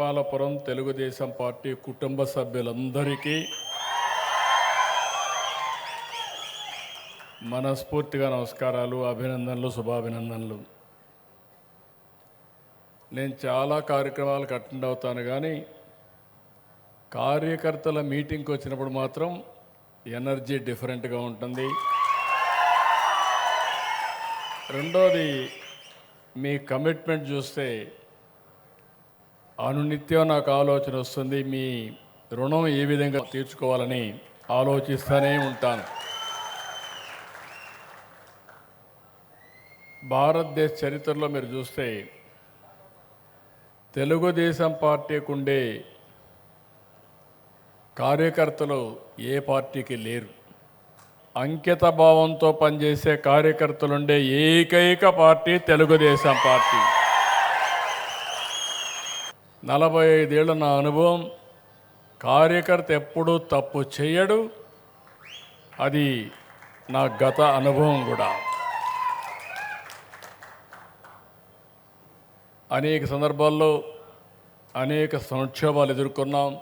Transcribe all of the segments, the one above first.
Gopalapuram Telugu Desam party కుటుంబ సభ్యులందరికీ మనస్ఫూర్తిగా నమస్కారాలు అభినందనలు శుభాభినందనలు. నేను చాలా కార్యక్రమాలకు అటెండ్ అవుతాను కానీ కార్యకర్తల మీటింగ్కి వచ్చినప్పుడు మాత్రం ఎనర్జీ డిఫరెంట్గా ఉంటుంది. రెండోది మీ కమిట్మెంట్ చూస్తే అనునిత్యం నాకు ఆలోచన వస్తుంది. మీ రుణం ఏ విధంగా తీర్చుకోవాలని ఆలోచిస్తూనే ఉంటాను. భారతదేశ చరిత్రలో మీరు చూస్తే తెలుగుదేశం పార్టీకి ఉండే కార్యకర్తలు ఏ పార్టీకి లేరు. అంకిత భావంతో పనిచేసే కార్యకర్తలుండే ఏకైక పార్టీ తెలుగుదేశం పార్టీ. నలభై ఐదేళ్ళ నా అనుభవం. కార్యకర్త ఎప్పుడూ తప్పు చేయడు అది నా గత అనుభవం కూడా. అనేక సందర్భాల్లో అనేక సంక్షోభాలు ఎదుర్కొన్నాం.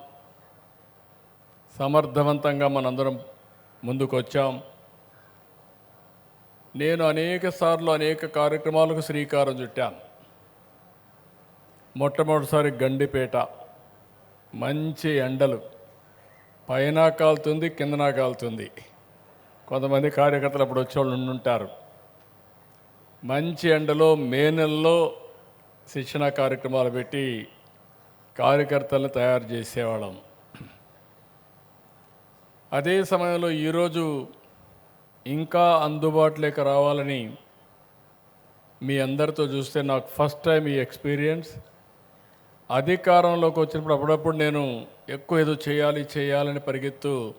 సమర్థవంతంగా మనందరం ముందుకు వచ్చాం నేను అనేక సార్లు అనేక కార్యక్రమాలకు శ్రీకారం చుట్టాను. మొట్టమొదటిసారి గండిపేట. మంచి ఎండలు. పైన కాలుతుంది కిందన కాలుతుంది. కొంతమంది కార్యకర్తలు అప్పుడు వచ్చేవాళ్ళు ఉండుంటారు. మంచి ఎండలో మే నెలలో శిక్షణ కార్యక్రమాలు పెట్టి కార్యకర్తలను తయారు చేసేవాళ్ళం. అదే సమయంలో ఈరోజు ఇంకా అందుబాటులోకి రావాలని మీ అందరితో చూస్తే నాకు ఫస్ట్ టైం ఈ ఎక్స్పీరియన్స్. అధికారంలోకి వచ్చినప్పుడు అప్పుడప్పుడు నేను ఎక్కువ ఏదో చేయాలి చేయాలని పరిగెత్తు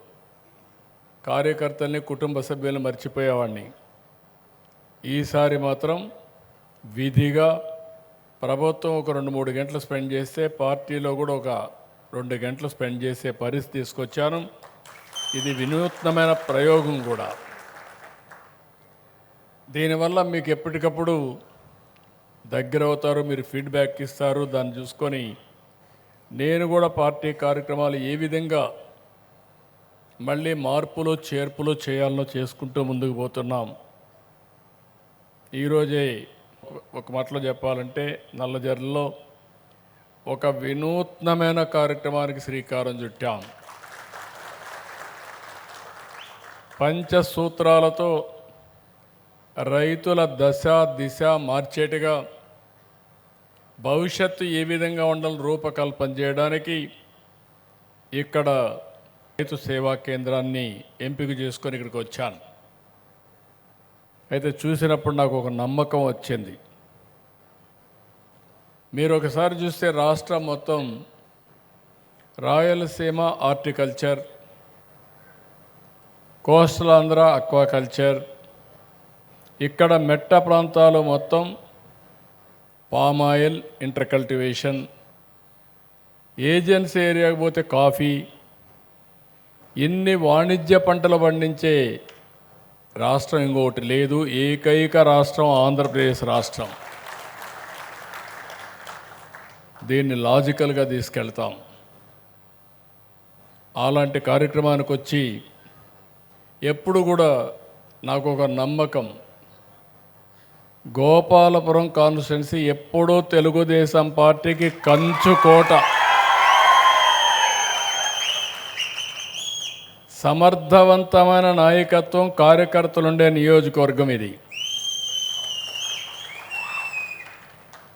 కార్యకర్తల్ని కుటుంబ సభ్యులను మర్చిపోయేవాడిని. ఈసారి మాత్రం విధిగా ప్రభుత్వం ఒక రెండు మూడు గంటలు స్పెండ్ చేస్తే పార్టీలో కూడా ఒక రెండు గంటలు స్పెండ్ చేసే పరిస్థితి తీసుకొచ్చాను. ఇది వినూత్నమైన ప్రయోగం కూడా. దీనివల్ల మీకు ఎప్పటికప్పుడు దగ్గర అవుతారు మీరు ఫీడ్బ్యాక్ ఇస్తారు దాన్ని చూసుకొని నేను కూడా పార్టీ కార్యక్రమాలు ఏ విధంగా మళ్ళీ మార్పులు చేర్పులు చేయాలనో చేసుకుంటూ ముందుకు పోతున్నాం. ఈరోజే ఒక మాటలో చెప్పాలంటే నల్లజర్లలో ఒక వినూత్నమైన కార్యక్రమానికి శ్రీకారం చుట్టాం. పంచసూత్రాలతో రైతుల దశ దిశ మార్చేట్టుగా భవిష్యత్తు ఏ విధంగా ఉండాలని రూపకల్పన చేయడానికి ఇక్కడ రైతు సేవా కేంద్రాన్ని ఎంపిక చేసుకొని ఇక్కడికి వచ్చాను. అయితే చూసినప్పుడు నాకు ఒక నమ్మకం వచ్చింది. మీరు ఒకసారి చూస్తే రాష్ట్రం మొత్తం Rayalaseema horticulture coastal Andhra aquaculture ఇక్కడ మెట్ట ప్రాంతాలు మొత్తం పామాయిల్ ఇంటర్ కల్టివేషన్ ఏజెన్సీ ఏరియాకి పోతే కాఫీ ఇన్ని వాణిజ్య పంటలు పండించే రాష్ట్రం ఇంకొకటి లేదు ఏకైక రాష్ట్రం ఆంధ్రప్రదేశ్ రాష్ట్రం. దీన్ని లాజికల్గా తీసుకెళ్తాం. అలాంటి కార్యక్రమానికి వచ్చి ఎప్పుడు కూడా నాకు ఒక నమ్మకం గోపాలపురం కాన్స్టిట్యున్సీ ఎప్పుడూ తెలుగుదేశం పార్టీకి కంచుకోట సమర్థవంతమైన నాయకత్వం కార్యకర్తలుండే నియోజకవర్గం ఇది.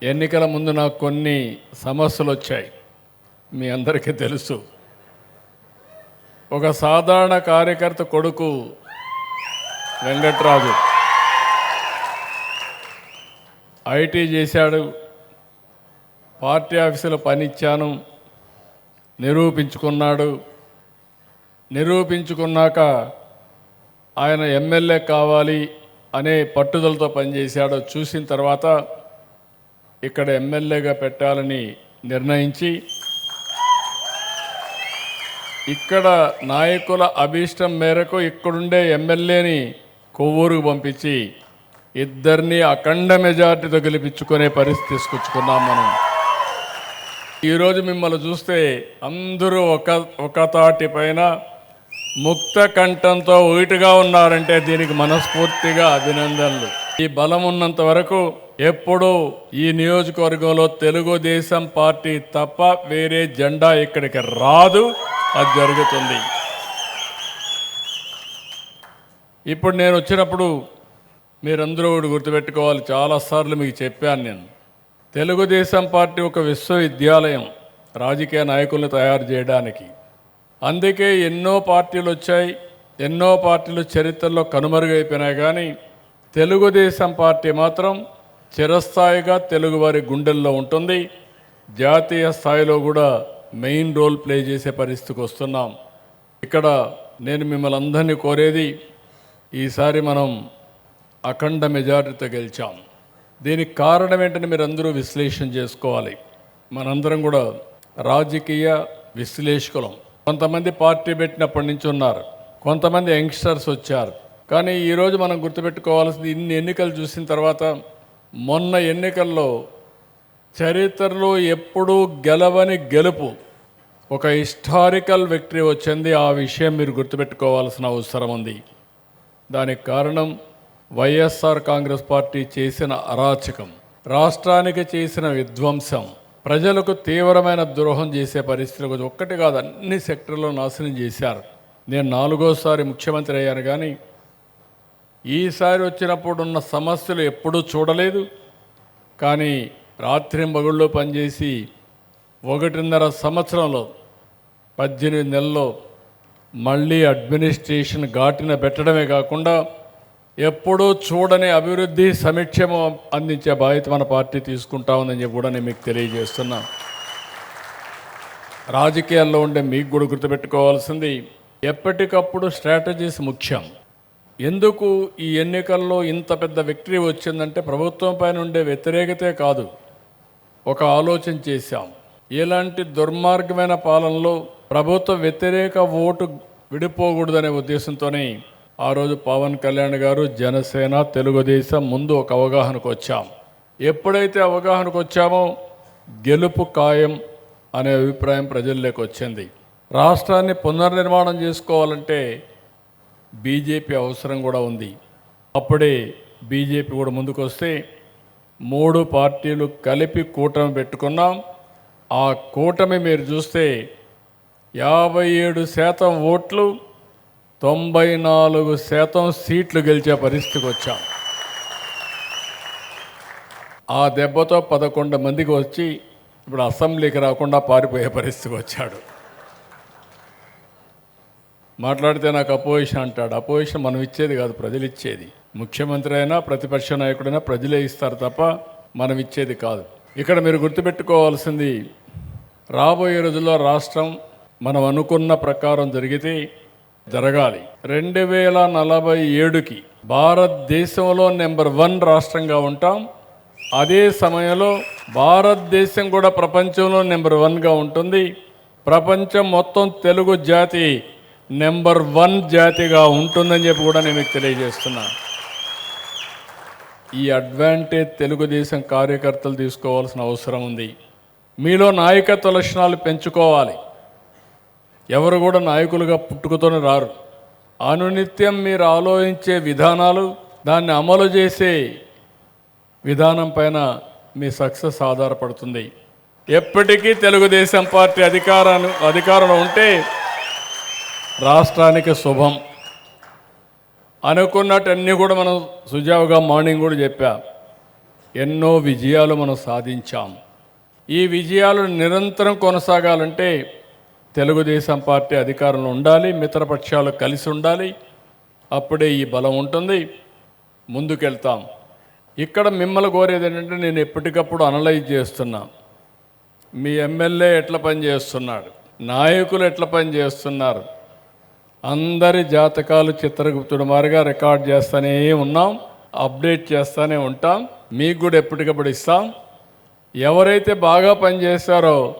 ఎన్నికల ముందు నాకు కొన్ని సమస్యలు వచ్చాయి మీ అందరికీ తెలుసు. ఒక సాధారణ కార్యకర్త కొడుకు వెంకట్రాజు. ఐటీ చేశాడు. పార్టీ ఆఫీసులో పనిచ్చాను. నిరూపించుకున్నాడు. నిరూపించుకున్నాక ఆయన ఎమ్మెల్యే కావాలి అనే పట్టుదలతో పనిచేశాడో. చూసిన తర్వాత ఇక్కడ ఎమ్మెల్యేగా పెట్టాలని నిర్ణయించి ఇక్కడ నాయకుల అభీష్టం మేరకు ఇక్కడుండే ఎమ్మెల్యేని కొవ్వూరుకు పంపించి ఇద్దరిని అఖండ మెజార్టీతో గెలిపించుకునే పరిస్థితి తీసుకొచ్చుకున్నాం మనం. ఈరోజు మిమ్మల్ని చూస్తే అందరూ ఒక ఒక తాటి పైన ముక్త కంఠంతో ఒకటిగా ఉన్నారంటే దీనికి మనస్ఫూర్తిగా అభినందనలు. ఈ బలం ఉన్నంత వరకు ఎప్పుడూ ఈ నియోజకవర్గంలో తెలుగుదేశం పార్టీ తప్ప వేరే జెండా ఇక్కడికి రాదు. అది జరుగుతుంది. ఇప్పుడు నేను వచ్చినప్పుడు మీరందరూ ఒకటి గుర్తుపెట్టుకోవాలి చాలాసార్లు మీకు చెప్పాను నేను. తెలుగుదేశం పార్టీ ఒక విశ్వవిద్యాలయం రాజకీయ నాయకులను తయారు చేయడానికి. అందుకే ఎన్నో పార్టీలు వచ్చాయి ఎన్నో పార్టీలు చరిత్రలో కనుమరుగైపోయినాయి కానీ తెలుగుదేశం పార్టీ మాత్రం చిరస్థాయిగా తెలుగువారి గుండెల్లో ఉంటుంది. జాతీయ స్థాయిలో కూడా మెయిన్ రోల్ ప్లే చేసే పరిస్థితికి వస్తున్నాం. ఇక్కడ నేను మిమ్మల్ని అందరినీ కోరేది ఈసారి మనం అఖండ మెజారిటీతో గెలిచాం. దీనికి కారణం ఏంటని మీరు అందరూ విశ్లేషణ చేసుకోవాలి. మనందరం కూడా రాజకీయ విశ్లేషకులం. కొంతమంది పార్టీ పెట్టినప్పటి నుంచి ఉన్నారు. కొంతమంది యంగ్స్టర్స్ వచ్చారు. కానీ ఈరోజు మనం గుర్తుపెట్టుకోవాల్సింది ఇన్ని ఎన్నికలు చూసిన తర్వాత మొన్న ఎన్నికల్లో చరిత్రలో ఎప్పుడూ గెలవని గెలుపు ఒక హిస్టారికల్ విక్టరీ వచ్చింది. ఆ విషయం మీరు గుర్తుపెట్టుకోవాల్సిన అవసరం ఉంది. దానికి కారణం వైఎస్ఆర్ కాంగ్రెస్ పార్టీ చేసిన అరాచకం రాష్ట్రానికి చేసిన విధ్వంసం ప్రజలకు తీవ్రమైన ద్రోహం చేసే పరిస్థితులు ఒక్కటి కాదు అన్ని సెక్టర్లో నాశనం చేశారు. నేను నాలుగోసారి ముఖ్యమంత్రి అయ్యాను కానీ ఈసారి వచ్చినప్పుడు ఉన్న సమస్యలు ఎప్పుడూ చూడలేదు. కానీ రాత్రి మగుళ్ళు పనిచేసి ఒకటిన్నర సంవత్సరంలో పద్దెనిమిది నెలల్లో మళ్ళీ అడ్మినిస్ట్రేషన్ ఘాటిన పెట్టడమే కాకుండా ఎప్పుడూ చూడని అభివృద్ధి సమీక్షము అందించే బాధ్యత మన పార్టీ తీసుకుంటా ఉందని చెప్పి కూడా నేను మీకు తెలియజేస్తున్నా. రాజకీయాల్లో ఉండే మీకు కూడా గుర్తుపెట్టుకోవాల్సింది ఎప్పటికప్పుడు స్ట్రాటజీస్ ముఖ్యం. ఎందుకు ఈ ఎన్నికల్లో ఇంత పెద్ద విక్టరీ వచ్చిందంటే ప్రభుత్వం పైన ఉండే వ్యతిరేకతే కాదు. ఒక ఆలోచన చేశాం. ఇలాంటి దుర్మార్గమైన పాలనలో ప్రభుత్వ వ్యతిరేక ఓటు విడిపోకూడదనే ఉద్దేశంతోనే ఆ రోజు పవన్ కళ్యాణ్ గారు జనసేన తెలుగుదేశం ముందు ఒక అవగాహనకు వచ్చాం. ఎప్పుడైతే అవగాహనకు వచ్చామో గెలుపు ఖాయం అనే అభిప్రాయం ప్రజల్లోకి వచ్చింది. రాష్ట్రాన్ని పునర్నిర్మాణం చేసుకోవాలంటే బీజేపీ అవసరం కూడా ఉంది. అప్పుడే బీజేపీ కూడా ముందుకు వస్తే మూడు పార్టీలు కలిపి కూటమి పెట్టుకున్నాం. ఆ కూటమి మీరు చూస్తే యాభై ఏడు శాతం ఓట్లు తొంభై నాలుగు శాతం సీట్లు గెలిచే పరిస్థితికి వచ్చాం. ఆ దెబ్బతో పదకొండు మందికి వచ్చి ఇప్పుడు అసెంబ్లీకి రాకుండా పారిపోయే పరిస్థితికి వచ్చాడు. మాట్లాడితే నాకు అపోజిషన్ అంటాడు. అపోజిషన్ మనం ఇచ్చేది కాదు ప్రజలు ఇచ్చేది. ముఖ్యమంత్రి అయినా ప్రతిపక్ష నాయకుడైనా ప్రజలే ఇస్తారు తప్ప మనం ఇచ్చేది కాదు. ఇక్కడ మీరు గుర్తుపెట్టుకోవాల్సింది రాబోయే రోజుల్లో రాష్ట్రం మనం అనుకున్న ప్రకారం జరిగితే జరగాలి. రెండు వేల నలభై ఏడుకి భారతదేశంలో నెంబర్ వన్ రాష్ట్రంగా ఉంటాం. అదే సమయంలో భారతదేశం కూడా ప్రపంచంలో నెంబర్ వన్గా ఉంటుంది. ప్రపంచం మొత్తం తెలుగు జాతి నెంబర్ వన్ జాతిగా ఉంటుందని చెప్పి కూడా నేను మీకు తెలియజేస్తున్నా. ఈ అడ్వాంటేజ్ తెలుగుదేశం కార్యకర్తలు తీసుకోవాల్సిన అవసరం ఉంది. మీలో నాయకత్వ లక్షణాలు పెంచుకోవాలి. ఎవరు కూడా నాయకులుగా పుట్టుకతోనే రారు. అనునిత్యం మీరు ఆలోచించే విధానాలు దాన్ని అమలు చేసే విధానం పైన మీ సక్సెస్ ఆధారపడుతుంది. ఎప్పటికీ తెలుగుదేశం పార్టీ అధికారాన్ని అధికారంలో ఉంటే రాష్ట్రానికి శుభం. అనుకున్నట్టు కూడా మనం సుజావుగా మార్నింగ్ కూడా చెప్పా. ఎన్నో విజయాలు మనం సాధించాం. ఈ విజయాలు నిరంతరం కొనసాగాలంటే తెలుగుదేశం పార్టీ అధికారంలో ఉండాలి మిత్రపక్షాలు కలిసి ఉండాలి. అప్పుడే ఈ బలం ఉంటుంది. ముందుకెళ్తాం. ఇక్కడ మిమ్మల్ని కోరేది ఏంటంటే నేను ఎప్పటికప్పుడు అనలైజ్ చేస్తున్నా. మీ ఎమ్మెల్యే ఎట్లా పనిచేస్తున్నాడు నాయకులు ఎట్లా పనిచేస్తున్నారు అందరి జాతకాలు చిత్రగుప్తుడు మారిగా రికార్డ్ చేస్తూనే ఉన్నాం అప్డేట్ చేస్తూనే ఉంటాం. మీకు కూడా ఎప్పటికప్పుడు ఇస్తాం. ఎవరైతే బాగా పనిచేస్తారో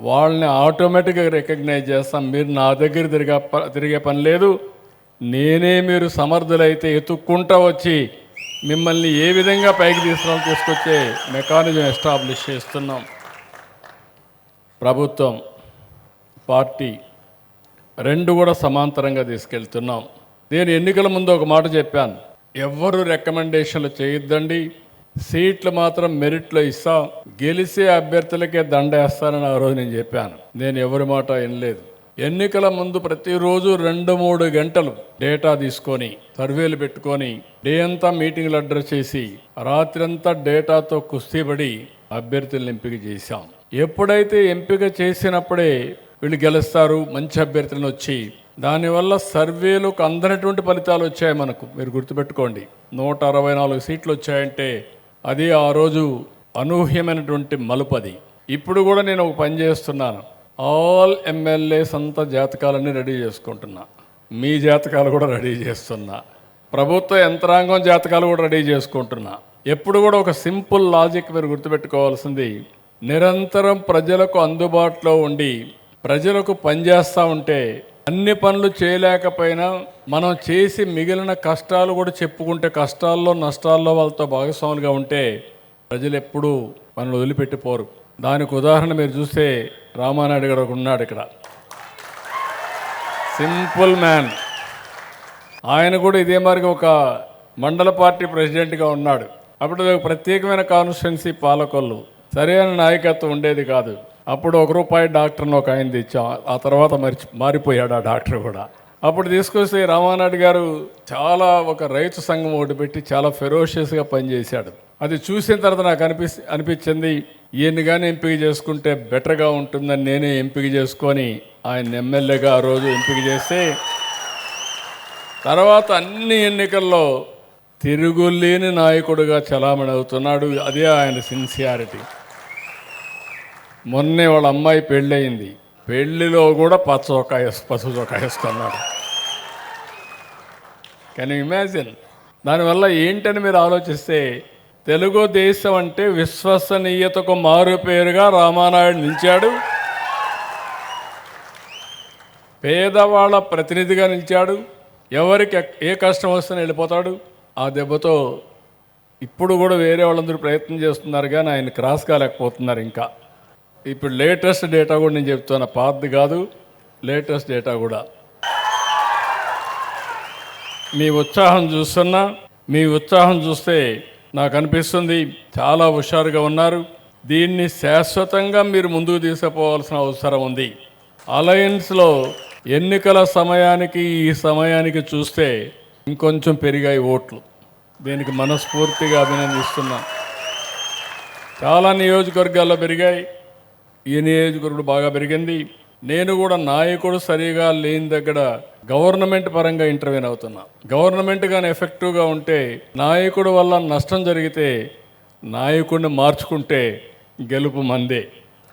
వాళ్ళని ఆటోమేటిక్గా రికగ్నైజ్ చేస్తాం. మీరు నా దగ్గర తిరిగే ప- తిరిగే పని లేదు. నేనే మీరు సమర్థులైతే ఎత్తుక్కుంటా వచ్చి మిమ్మల్ని ఏ విధంగా పైకి తీసుకురావాలి తీసుకొచ్చే మెకానిజం ఎస్టాబ్లిష్ చేస్తున్నాం. ప్రభుత్వం పార్టీ రెండు కూడా సమాంతరంగా తీసుకెళ్తున్నాం. నేను ఎన్నికల ముందు ఒక మాట చెప్పాను. ఎవ్వరు రికమెండేషన్లు చేయొద్దండి. సీట్లు మాత్రం మెరిట్లో ఇస్తాం గెలిచే అభ్యర్థులకే దండేస్తానని ఆ రోజు నేను చెప్పాను. నేను ఎవరి మాట వినలేదు. ఎన్నికల ముందు ప్రతిరోజు రెండు మూడు గంటలు డేటా తీసుకొని సర్వేలు పెట్టుకొని డే అంతా మీటింగ్లు అడ్రస్ చేసి రాత్రంతా డేటాతో కుస్తీపడి అభ్యర్థులను ఎంపిక చేశాం. ఎప్పుడైతే ఎంపిక చేసినప్పుడే వీళ్ళు గెలుస్తారు మంచి అభ్యర్థులను వచ్చి దానివల్ల సర్వేలకు అందనటువంటి ఫలితాలు వచ్చాయి మనకు. మీరు గుర్తుపెట్టుకోండి. నూట అరవై నాలుగు సీట్లు వచ్చాయంటే అది ఆ రోజు అనూహ్యమైనటువంటి మలుపది ఇప్పుడు కూడా నేను ఒక పని చేస్తున్నాను. ఆల్ ఎమ్మెల్యేస్ అంతా జాతకాలన్నీ రెడీ చేసుకుంటున్నా. మీ జాతకాలు కూడా రెడీ చేస్తున్నా. ప్రభుత్వ యంత్రాంగం జాతకాలు కూడా రెడీ చేసుకుంటున్నా. ఎప్పుడు కూడా ఒక సింపుల్ లాజిక్ మీరు గుర్తుపెట్టుకోవాల్సింది నిరంతరం ప్రజలకు అందుబాటులో ఉండి ప్రజలకు పనిచేస్తూ ఉంటే అన్ని పనులు చేయలేకపోయినా మనం చేసి మిగిలిన కష్టాలు కూడా చెప్పుకుంటే కష్టాల్లో నష్టాల్లో వాళ్ళతో భాగస్వాములుగా ఉంటే ప్రజలు ఎప్పుడూ మనల్ని వదిలిపెట్టిపోరు. దానికి ఉదాహరణ మీరు చూస్తే రామానాయుడు గారు ఉన్నాడు ఇక్కడ. Simple man. ఆయన కూడా ఇదే మరి ఒక మండల పార్టీ ప్రెసిడెంట్గా ఉన్నాడు. అప్పుడు ప్రత్యేకమైన కాన్స్టిట్యున్సీ పాలకొల్లు. సరైన నాయకత్వం ఉండేది కాదు. అప్పుడు ఒక రూపాయి డాక్టర్ని ఒక ఆయన తెచ్చాం. ఆ తర్వాత మరిచి మారిపోయాడు ఆ డాక్టర్ కూడా. అప్పుడు తీసుకొస్తే రామానాయుడు గారు చాలా ఒక రైతు సంఘం ఒకటి పెట్టి చాలా ఫెరోషియస్గా పనిచేశాడు. అది చూసిన తర్వాత నాకు అనిపి అనిపించింది ఈయన్ని కానీ ఎంపిక చేసుకుంటే బెటర్గా ఉంటుందని నేనే ఎంపిక చేసుకొని ఆయన ఎమ్మెల్యేగా ఆ రోజు ఎంపిక చేస్తే తర్వాత అన్ని ఎన్నికల్లో తిరుగులేని నాయకుడుగా చలామణి అవుతున్నాడు. అదే ఆయన సిన్సియారిటీ మొన్నే వాళ్ళ అమ్మాయి పెళ్ళయింది. పెళ్ళిలో కూడా పచ్చ పసు వేసు పసుపు చొక్కా వేసుకున్నాడు కానీ ఇమాజిన్ దానివల్ల ఏంటని మీరు ఆలోచిస్తే తెలుగుదేశం అంటే విశ్వసనీయతకు మారు పేరుగా రామానాయుడు నిలిచాడు. పేదవాళ్ళ ప్రతినిధిగా నిలిచాడు. ఎవరికి ఎక్- ఏ కష్టం వస్తే వెళ్ళిపోతాడు. ఆ దెబ్బతో ఇప్పుడు కూడా వేరే వాళ్ళందరూ ప్రయత్నం చేస్తున్నారు కానీ ఆయన క్రాస్ కాలేకపోతున్నారు ఇంకా. ఇప్పుడు లేటెస్ట్ డేటా కూడా నేను చెప్తాను పాతది కాదు లేటెస్ట్ డేటా కూడా. మీ ఉత్సాహం చూస్తున్నా మీ ఉత్సాహం చూస్తే నాకు అనిపిస్తుంది చాలా హుషారుగా ఉన్నారు. దీన్ని శాశ్వతంగా మీరు ముందుకు తీసుకుపోవాల్సిన అవసరం ఉంది. అలయన్స్లో ఎన్నికల సమయానికి ఈ సమయానికి చూస్తే ఇంకొంచెం పెరిగాయి ఓట్లు. దీనికి మనస్ఫూర్తిగా అభినందిస్తున్నా. చాలా నియోజకవర్గాల్లో పెరిగాయి. ఈ నియోజకవర్గుడు బాగా పెరిగింది. నేను కూడా నాయకుడు సరిగా లేని దగ్గర గవర్నమెంట్ పరంగా ఇంటర్వ్యూన్ అవుతున్నా. గవర్నమెంట్ కానీ ఎఫెక్టివ్గా ఉంటే నాయకుడు వల్ల నష్టం జరిగితే నాయకుడిని మార్చుకుంటే గెలుపు మందే.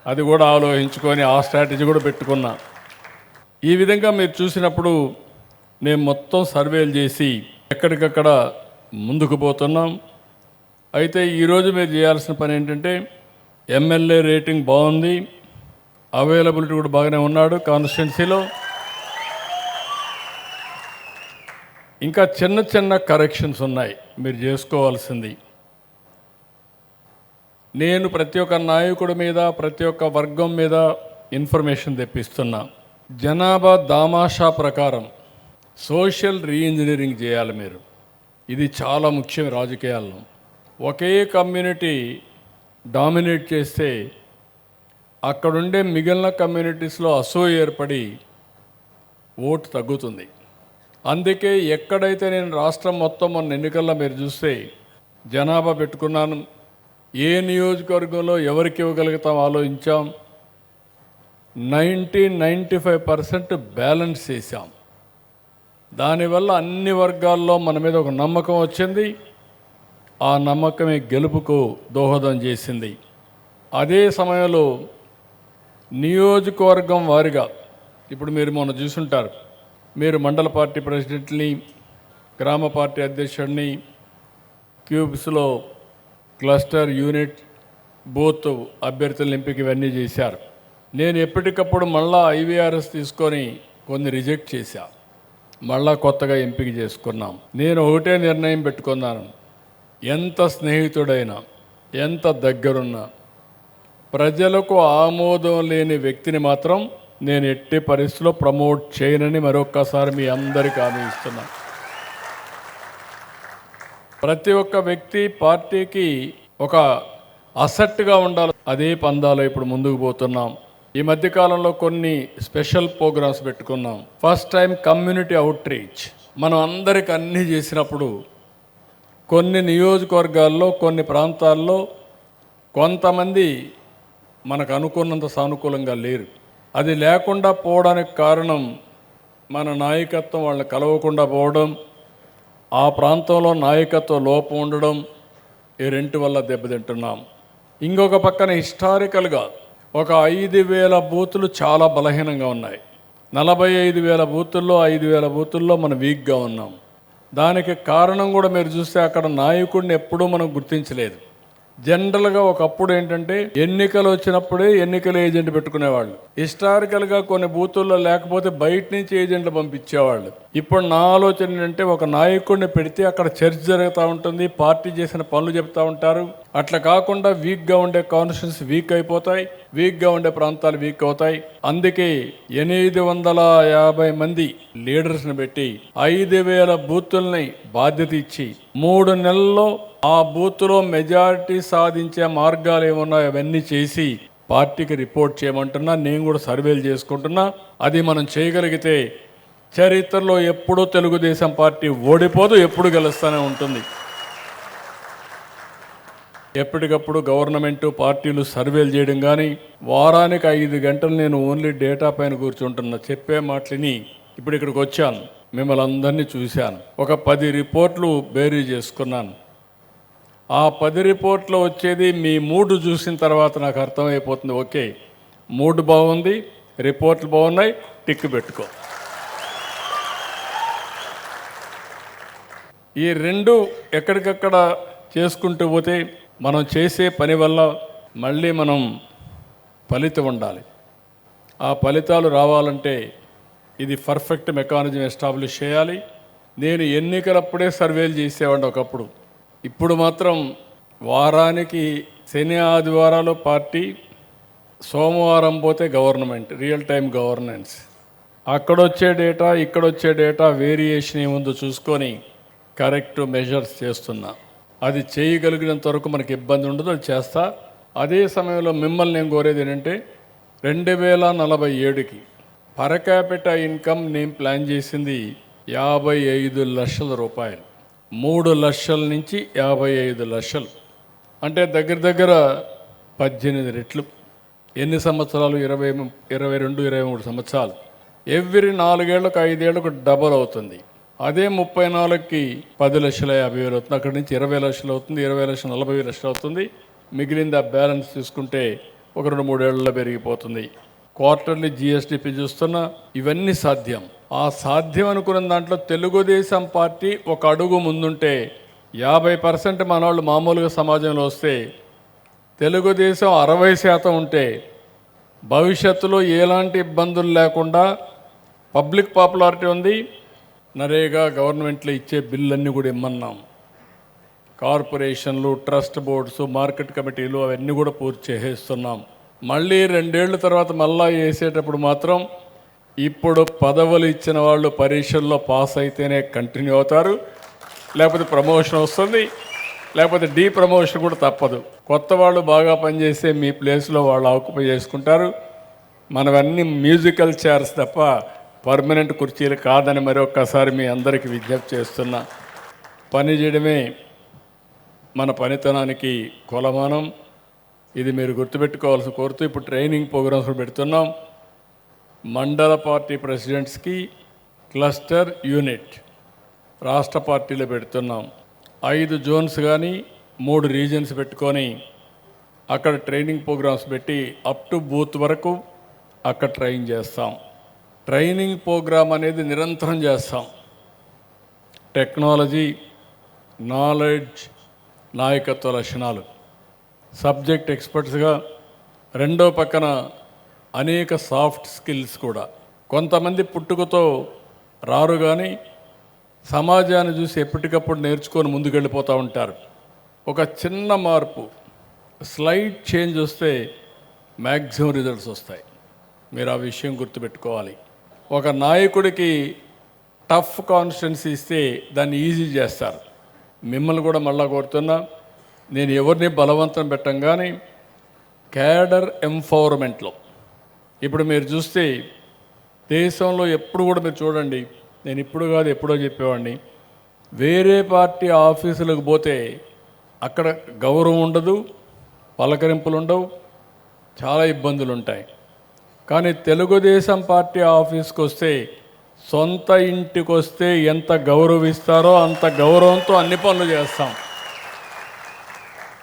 అది కూడా ఆలోచించుకొని ఆ స్ట్రాటజీ కూడా పెట్టుకున్నా. ఈ విధంగా మీరు చూసినప్పుడు నేను మొత్తం సర్వేలు చేసి ఎక్కడికక్కడ ముందుకు పోతున్నాం. అయితే ఈరోజు మీరు చేయాల్సిన పని ఏంటంటే ఎమ్మెల్యే రేటింగ్ బాగుంది. అవైలబిలిటీ కూడా బాగానే ఉన్నాడు కాన్స్టిట్యున్సీలో ఇంకా చిన్న చిన్న కరెక్షన్స్ ఉన్నాయి. మీరు చేసుకోవాల్సింది. నేను ప్రతి ఒక్క నాయకుడి మీద ప్రతి ఒక్క వర్గం మీద ఇన్ఫర్మేషన్ తెప్పిస్తున్నా. జనాభా దామాషా ప్రకారం సోషల్ రీఇంజనీరింగ్ చేయాలి మీరు. ఇది చాలా ముఖ్యం రాజకీయాల్లో. ఒకే కమ్యూనిటీ డామినేట్ చేస్తే అక్కడుండే మిగిలిన కమ్యూనిటీస్లో అసూయ ఏర్పడి ఓటు తగ్గుతుంది. అందుకే ఎక్కడైతే నేను రాష్ట్రం మొత్తం మొన్న ఎన్నికల్లో మీరు చూస్తే జనాభా పెట్టుకున్నాను. ఏ నియోజకవర్గంలో ఎవరికి ఇవ్వగలుగుతాం ఆలోచించాం. Ninety ninety five percent balance చేశాం. దానివల్ల అన్ని వర్గాల్లో మన మీద ఒక నమ్మకం వచ్చింది. ఆ నమ్మకమే గెలుపుకు దోహదం చేసింది. అదే సమయంలో నియోజకవర్గం వారిగా ఇప్పుడు మీరు మొన్న చూసుంటారు. మీరు మండల పార్టీ ప్రెసిడెంట్ని గ్రామ పార్టీ అధ్యక్షుడిని క్యూబ్స్లో క్లస్టర్ యూనిట్ బూత్ అభ్యర్థుల ఎంపిక ఇవన్నీ చేశారు. నేను ఎప్పటికప్పుడు మళ్ళా ఐవీఆర్ఎస్ తీసుకొని కొన్ని రిజెక్ట్ చేశా. మళ్ళా కొత్తగా ఎంపిక చేసుకున్నాం. నేను ఒకటే నిర్ణయం పెట్టుకున్నాను. ఎంత స్నేహితుడైనా ఎంత దగ్గరున్నా ప్రజలకు ఆమోదం లేని వ్యక్తిని మాత్రం నేను ఎట్టి పరిస్థితిలో ప్రమోట్ చేయనని మరొక్కసారి మీ అందరికీ హామీ ఇస్తున్నా. ప్రతి ఒక్క వ్యక్తి పార్టీకి ఒక అసెట్గా ఉండాలి. అదే పందాలో ఇప్పుడు ముందుకు పోతున్నాం. ఈ మధ్య కాలంలో కొన్ని స్పెషల్ ప్రోగ్రామ్స్ పెట్టుకున్నాం. First time community outreach మనం అందరికి అన్నీ చేసినప్పుడు కొన్ని నియోజకవర్గాల్లో కొన్ని ప్రాంతాల్లో కొంతమంది మనకు అనుకున్నంత సానుకూలంగా లేరు. అది లేకుండా పోవడానికి కారణం మన నాయకత్వం వాళ్ళని కలవకుండా పోవడం ఆ ప్రాంతంలో నాయకత్వ లోపం ఉండడం ఈ రెంటి వల్ల దెబ్బతింటున్నాం. ఇంకొక పక్కన హిస్టారికల్గా ఒక ఐదు వేల బూతులు చాలా బలహీనంగా ఉన్నాయి. నలభై ఐదు వేల బూతుల్లో ఐదు వేల బూతుల్లో మనం వీక్గా ఉన్నాం. దానికి కారణం కూడా మీరు చూస్తే అక్కడ నాయకుడిని ఎప్పుడూ మనం గుర్తించలేదు. జనరల్గా ఒకప్పుడు ఏంటంటే ఎన్నికలు వచ్చినప్పుడే ఎన్నికల ఏజెంట్ పెట్టుకునేవాళ్ళు. హిస్టారికల్గా కొన్ని బూతుల్లో లేకపోతే బయట నుంచి ఏజెంట్లు పంపించేవాళ్ళు. ఇప్పుడు నా ఆలోచన ఏంటంటే ఒక నాయకుడిని పెడితే అక్కడ చర్చ జరుగుతూ ఉంటుంది పార్టీ చేసిన పనులు చెప్తా ఉంటారు. అట్లా కాకుండా వీక్గా ఉండే కాన్స్టిట్యూన్స్ వీక్ అయిపోతాయి వీక్గా ఉండే ప్రాంతాలు వీక్ అవుతాయి. అందుకే ఎనిమిది వందల యాభై మంది లీడర్స్ని పెట్టి ఐదు వేల బూతుల్ని బాధ్యత ఇచ్చి మూడు నెలల్లో ఆ బూత్లో మెజారిటీ సాధించే మార్గాలు ఏమున్నాయో అవన్నీ చేసి పార్టీకి రిపోర్ట్ చేయమంటున్నా నేను కూడా సర్వేలు చేసుకుంటున్నా. అది మనం చేయగలిగితే చరిత్రలో ఎప్పుడూ తెలుగుదేశం పార్టీ ఓడిపోదు ఎప్పుడు గెలుస్తూనే ఉంటుంది. ఎప్పటికప్పుడు గవర్నమెంట్ పార్టీలు సర్వేలు చేయడం కానీ వారానికి ఐదు గంటలు నేను ఓన్లీ డేటా పైన కూర్చుంటున్నా. చెప్పే మాటలని ఇప్పుడు ఇక్కడికి వచ్చాను. మిమ్మల్ని అందరినీ చూశాను. ఒక పది రిపోర్ట్లు బేరీ చేసుకున్నాను. ఆ పది రిపోర్ట్లో వచ్చేది మీ మూడు చూసిన తర్వాత నాకు అర్థమైపోతుంది. ఓకే మూడు బాగుంది రిపోర్ట్లు బాగున్నాయి టిక్ పెట్టుకో. ఈ రెండు ఎక్కడికక్కడ చేసుకుంటూ పోతే మనం చేసే పని వల్ల మళ్ళీ మనం ఫలితం ఉండాలి. ఆ ఫలితాలు రావాలంటే ఇది పర్ఫెక్ట్ మెకానిజం ఎస్టాబ్లిష్ చేయాలి. నేను ఎన్నికలప్పుడే సర్వేలు చేసేవాడిని ఒకప్పుడు. ఇప్పుడు మాత్రం వారానికి శని ఆదివారాలు పార్టీ సోమవారం పోతే గవర్నమెంట్ రియల్ టైం గవర్నెన్స్. అక్కడొచ్చే డేటా ఇక్కడొచ్చే డేటా వేరియేషన్ ఏముందో చూసుకొని కరెక్ట్ మెజర్స్ చేస్తున్నా. అది చేయగలిగినంత వరకు మనకి ఇబ్బంది ఉండదు అది చేస్తా. అదే సమయంలో మిమ్మల్ని నేను కోరేది ఏంటంటే రెండు వేల నలభై ఏడుకి పర్ ఇన్కమ్ నేను ప్లాన్ చేసింది యాభై ఐదు లక్షల రూపాయలు. మూడు లక్షల నుంచి యాభై ఐదు లక్షలు. అంటే దగ్గర దగ్గర పద్దెనిమిది రెట్లు. ఎన్ని సంవత్సరాలు? ఇరవై ఇరవై రెండు ఇరవై మూడు సంవత్సరాలు. ఎవ్రీ నాలుగేళ్ళకు ఐదేళ్ళకు డబల్ అవుతుంది. అదే ముప్పై నాలుగుకి పది లక్షల యాభై వేలు అవుతుంది. అక్కడి నుంచి ఇరవై లక్షలు అవుతుంది ఇరవై లక్షల నలభై లక్షలు అవుతుంది. మిగిలింది ఆ బ్యాలెన్స్ తీసుకుంటే ఒక రెండు మూడేళ్ళలో పెరిగిపోతుంది. క్వార్టర్లీ జిఎస్డిపి చూస్తున్నా ఇవన్నీ సాధ్యం. ఆ సాధ్యం అనుకున్న దాంట్లో తెలుగుదేశం పార్టీ ఒక అడుగు ముందుంటే యాభై పర్సెంట్ మన వాళ్ళు మామూలుగా సమాజంలో వస్తే తెలుగుదేశం అరవై శాతం ఉంటే భవిష్యత్తులో ఎలాంటి ఇబ్బందులు లేకుండా పబ్లిక్ పాపులారిటీ ఉంది నరేగా గవర్నమెంట్లో ఇచ్చే బిల్లన్నీ కూడా ఇమ్మన్నాం. కార్పొరేషన్లు ట్రస్ట్ బోర్డ్స్ మార్కెట్ కమిటీలు అవన్నీ కూడా పూర్తి చేసేస్తున్నాం. మళ్ళీ రెండేళ్ళ తర్వాత మళ్ళా వేసేటప్పుడు మాత్రం ఇప్పుడు పదవులు ఇచ్చిన వాళ్ళు పరీక్షల్లో పాస్ అయితేనే కంటిన్యూ అవుతారు. లేకపోతే ప్రమోషన్ వస్తుంది. లేకపోతే డీ ప్రమోషన్ కూడా తప్పదు. కొత్త వాళ్ళు బాగా పనిచేస్తే మీ ప్లేస్లో వాళ్ళు ఆక్యుపై చేసుకుంటారు. మనవన్నీ మ్యూజికల్ చైర్స్ తప్ప పర్మనెంట్ కుర్చీలు కాదని మరి ఒక్కసారి మీ అందరికీ విజ్ఞప్తి చేస్తున్నా. పని చేయడమే మన పనితనానికి కొలమానం. ఇది మీరు గుర్తుపెట్టుకోవాల్సి కోరుతూ ఇప్పుడు ట్రైనింగ్ ప్రోగ్రామ్స్ పెడుతున్నాం. మండల పార్టీ ప్రెసిడెంట్స్కి క్లస్టర్ యూనిట్ రాష్ట్ర పార్టీలో పెడుతున్నాం. ఐదు జోన్స్ కానీ మూడు రీజన్స్ పెట్టుకొని అక్కడ ట్రైనింగ్ ప్రోగ్రామ్స్ పెట్టి అప్ టు బూత్ వరకు అక్కడ ట్రైన్ చేస్తాం. ట్రైనింగ్ ప్రోగ్రామ్ అనేది నిరంతరం చేస్తాం. టెక్నాలజీ నాలెడ్జ్ నాయకత్వ లక్షణాలు. సబ్జెక్ట్ ఎక్స్పర్ట్స్గా రెండో పక్కన అనేక సాఫ్ట్ స్కిల్స్ కూడా. కొంతమంది పుట్టుకతో రారు కానీ సమాజాన్ని చూసి ఎప్పటికప్పుడు నేర్చుకొని ముందుకెళ్ళిపోతూ ఉంటారు. ఒక చిన్న మార్పు స్లైట్ చేంజ్ వస్తే మ్యాక్సిమం రిజల్ట్స్ వస్తాయి. మీరు ఆ విషయం గుర్తుపెట్టుకోవాలి. ఒక నాయకుడికి టఫ్ కాన్స్టెన్సీ ఇస్తే దాన్ని ఈజీ చేస్తారు. మిమ్మల్ని కూడా మళ్ళా కోరుతున్నా నేను ఎవరిని బలవంతం పెట్టం కానీ క్యాడర్ ఎంపవర్మెంట్లో ఇప్పుడు మీరు చూస్తే దేశంలో ఎప్పుడు కూడా మీరు చూడండి నేను ఇప్పుడు కాదు ఎప్పుడో చెప్పేవాడిని వేరే పార్టీ ఆఫీసులకు పోతే అక్కడ గౌరవం ఉండదు పలకరింపులు ఉండవు చాలా ఇబ్బందులు ఉంటాయి కానీ తెలుగుదేశం పార్టీ ఆఫీస్కి వస్తే సొంత ఇంటికి వస్తే ఎంత గౌరవిస్తారో అంత గౌరవంతో అన్ని పనులు చేస్తాం.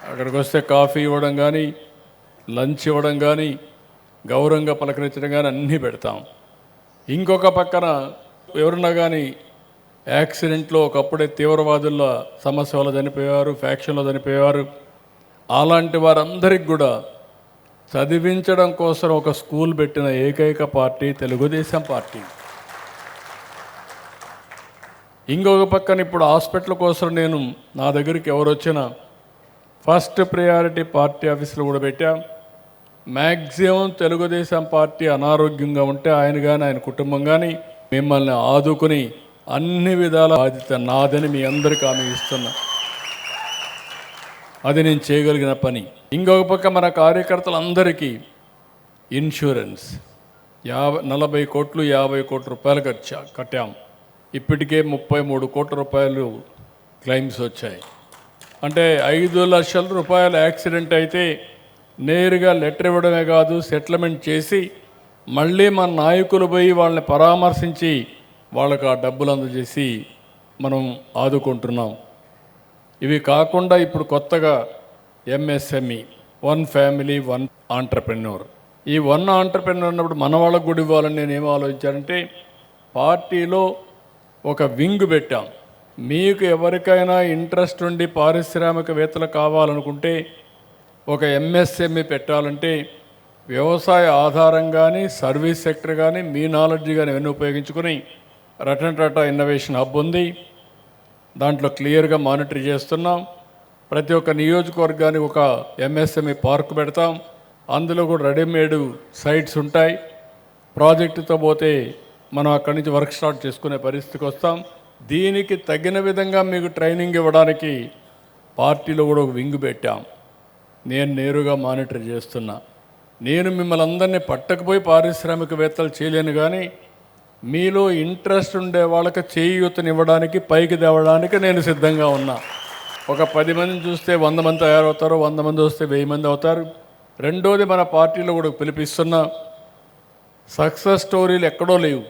అక్కడికి వస్తే కాఫీ ఇవ్వడం కానీ లంచ్ ఇవ్వడం కానీ గౌరవంగా పలకరించడం కానీ అన్నీ పెడతాం. ఇంకొక పక్కన ఎవరన్నా కానీ యాక్సిడెంట్లో ఒకప్పుడే తీవ్రవాదుల సమస్య వల్ల చనిపోయారు ఫ్యాక్షన్లో చనిపోయారు అలాంటి వారందరికి కూడా చదివించడం కోసం ఒక స్కూల్ పెట్టిన ఏకైక పార్టీ తెలుగుదేశం పార్టీ. ఇంకొక పక్కన ఇప్పుడు హాస్పిటల్ కోసం నేను నా దగ్గరికి ఎవరు వచ్చినా ఫస్ట్ ప్రయారిటీ పార్టీ ఆఫీసులో కూడా పెట్టాం. మ్యాక్సిమం తెలుగుదేశం పార్టీ అనారోగ్యంగా ఉంటే ఆయన కానీ ఆయన కుటుంబం కానీ మిమ్మల్ని ఆదుకుని అన్ని విధాల బాధ్యత నాదని మీ అందరికీ ఆమె ఇస్తున్నా. అది నేను చేయగలిగిన పని. ఇంకొక పక్క మన కార్యకర్తలందరికీ ఇన్సూరెన్స్. యాభై నలభై కోట్లు యాభై కోట్ల రూపాయలు ఖర్చా కట్టాం. ఇప్పటికే ముప్పై మూడు కోట్ల రూపాయలు క్లెయిమ్స్ వచ్చాయి. అంటే ఐదు లక్షల రూపాయల యాక్సిడెంట్ అయితే నేరుగా లెటర్ ఇవ్వడమే కాదు సెటిల్మెంట్ చేసి మళ్ళీ మన నాయకులు పోయి వాళ్ళని పరామర్శించి వాళ్ళకు ఆ డబ్బులు అందజేసి మనం ఆదుకుంటున్నాం. ఇవి కాకుండా ఇప్పుడు కొత్తగా MSME one family one entrepreneur. ఈ వన్ ఆంటర్ప్రెన్యూర్ అన్నప్పుడు మన వాళ్ళకు కూడా ఇవ్వాలని నేను ఏం ఆలోచించానంటే పార్టీలో ఒక వింగ్ పెట్టాం. మీకు ఎవరికైనా ఇంట్రెస్ట్ ఉండి పారిశ్రామికవేత్తలు కావాలనుకుంటే ఒక ఎంఎస్ఎంఈ పెట్టాలంటే వ్యవసాయ ఆధారం కానీ సర్వీస్ సెక్టర్ కానీ మీ నాలెడ్జ్ కానీ ఇవన్నీ ఉపయోగించుకొని రటన్ టాటా ఇన్నోవేషన్ హబ్ ఉంది. దాంట్లో క్లియర్గా మానిటర్ చేస్తున్నాం. ప్రతి ఒక్క నియోజకవర్గానికి ఒక ఎంఎస్ఎంఈ పార్క్ పెడతాం. అందులో కూడా రెడీమేడ్ సైట్స్ ఉంటాయి. ప్రాజెక్టుతో పోతే మనం అక్కడి నుంచి వర్క్ స్టార్ట్ చేసుకునే పరిస్థితికి వస్తాం. దీనికి తగిన విధంగా మీకు ట్రైనింగ్ ఇవ్వడానికి పార్టీలో కూడా ఒక వింగ్ పెట్టాం. నేను నేరుగా మానిటర్ చేస్తున్నా. నేను మిమ్మల్ని అందరినీ పట్టకపోయి పారిశ్రామికవేత్తలు చేయలేను కానీ మీలో ఇంట్రెస్ట్ ఉండే వాళ్ళకి చేయూతనివ్వడానికి పైకి తేవడానికి నేను సిద్ధంగా ఉన్నా. ఒక పది మందిని చూస్తే వంద మంది తయారవుతారు వంద మంది వస్తే వెయ్యి మంది అవుతారు. రెండోది మన పార్టీలో కూడా పిలిపిస్తున్నా సక్సెస్ స్టోరీలు ఎక్కడో లేవు.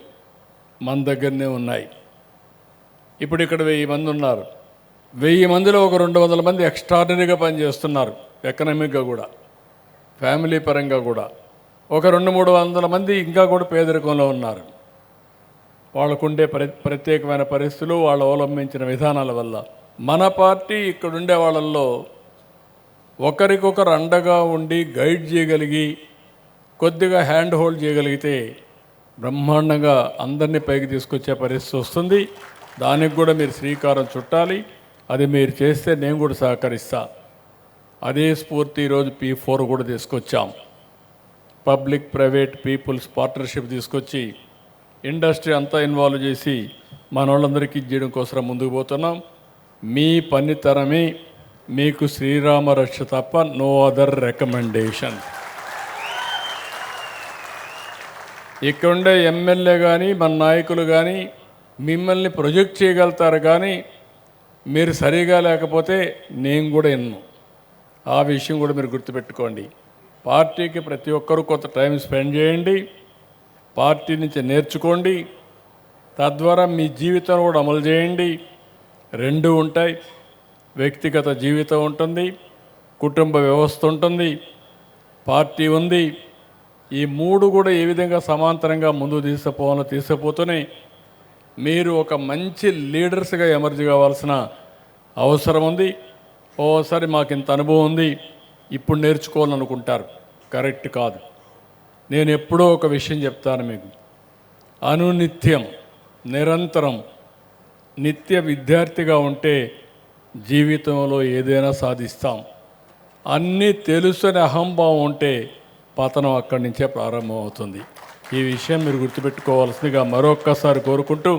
మన దగ్గరనే ఉన్నాయి. ఇప్పుడు ఇక్కడ వెయ్యి మంది ఉన్నారు. వెయ్యి మందిలో ఒక రెండు వందల మంది ఎక్స్ట్రాడినరీగా పనిచేస్తున్నారు ఎకనామిక్గా కూడా ఫ్యామిలీ పరంగా కూడా. ఒక రెండు మూడు వందల మంది ఇంకా కూడా పేదరికంలో ఉన్నారు. వాళ్ళకుండే ప్ర ప్రత్యేకమైన పరిస్థితులు వాళ్ళు అవలంబించిన విధానాల వల్ల. మన పార్టీ ఇక్కడ ఉండే వాళ్ళల్లో ఒకరికొకరు అండగా ఉండి గైడ్ చేయగలిగి కొద్దిగా హ్యాండ్ హోల్డ్ చేయగలిగితే బ్రహ్మాండంగా అందరినీ పైకి తీసుకొచ్చే పరిస్థితి వస్తుంది. దానికి కూడా మీరు శ్రీకారం చుట్టాలి. అది మీరు చేస్తే నేను కూడా సహకరిస్తా. అదే స్ఫూర్తి ఈరోజు పీ ఫోర్ కూడా తీసుకొచ్చాం. పబ్లిక్ ప్రైవేట్ పీపుల్స్ పార్ట్నర్షిప్ తీసుకొచ్చి ఇండస్ట్రీ అంతా ఇన్వాల్వ్ చేసి మన వాళ్ళందరికీ ఇచ్చేయడం కోసం ముందుకు పోతున్నాం. మీ పనితరమే మీకు శ్రీరామ రక్ష తప్ప నో అదర్ రికమెండేషన్. ఇక్కడ ఉండే ఎమ్మెల్యే కానీ మన నాయకులు కానీ మిమ్మల్ని ప్రొజెక్ట్ చేయగలుగుతారు కానీ మీరు సరిగా లేకపోతే నేను కూడా ఎన్ను. ఆ విషయం కూడా మీరు గుర్తుపెట్టుకోండి. పార్టీకి ప్రతి ఒక్కరూ కొంత టైం స్పెండ్ చేయండి. పార్టీ నుంచి నేర్చుకోండి. తద్వారా మీ జీవితం కూడా అమలు చేయండి. రెండు ఉంటాయి. వ్యక్తిగత జీవితం ఉంటుంది. కుటుంబ వ్యవస్థ ఉంటుంది. పార్టీ ఉంది. ఈ మూడు కూడా ఏ విధంగా సమాంతరంగా ముందు తీసుకుపోవాలో తీసుకుపోతూనే మీరు ఒక మంచి లీడర్స్గా ఎమర్జ్ కావాల్సిన అవసరం ఉంది. ఓసారి మాకు ఇంత అనుభవం ఉంది. ఇప్పుడు నేర్చుకోవాలనుకుంటారు. కరెక్ట్ కాదు. నేను ఎప్పుడో ఒక విషయం చెప్తాను మీకు. అనునిత్యం నిరంతరం నిత్య విద్యార్థిగా ఉంటే జీవితంలో ఏదైనా సాధిస్తాం. అన్నీ తెలుసని అహంభావం ఉంటే పతనం అక్కడి నుంచే ప్రారంభమవుతుంది. ఈ విషయం మీరు గుర్తుపెట్టుకోవాల్సిందిగా మరొక్కసారి కోరుకుంటూ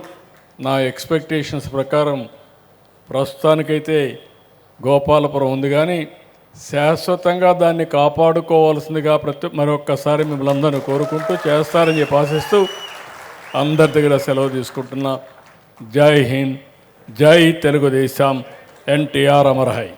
నా ఎక్స్పెక్టేషన్స్ ప్రకారం ప్రస్తుతానికైతే గోపాలపురం ఉంది కానీ శాశ్వతంగా దాన్ని కాపాడుకోవాల్సిందిగా ప్రతి మరొక్కసారి మిమ్మల్ని అందరినీ కోరుకుంటూ చేస్తారని చెప్పి ఆశిస్తూ అందరి దగ్గర సెలవు తీసుకుంటున్నా. జై హింద్ జై తెలుగుదేశం ఎన్టీఆర్ అమర్హై.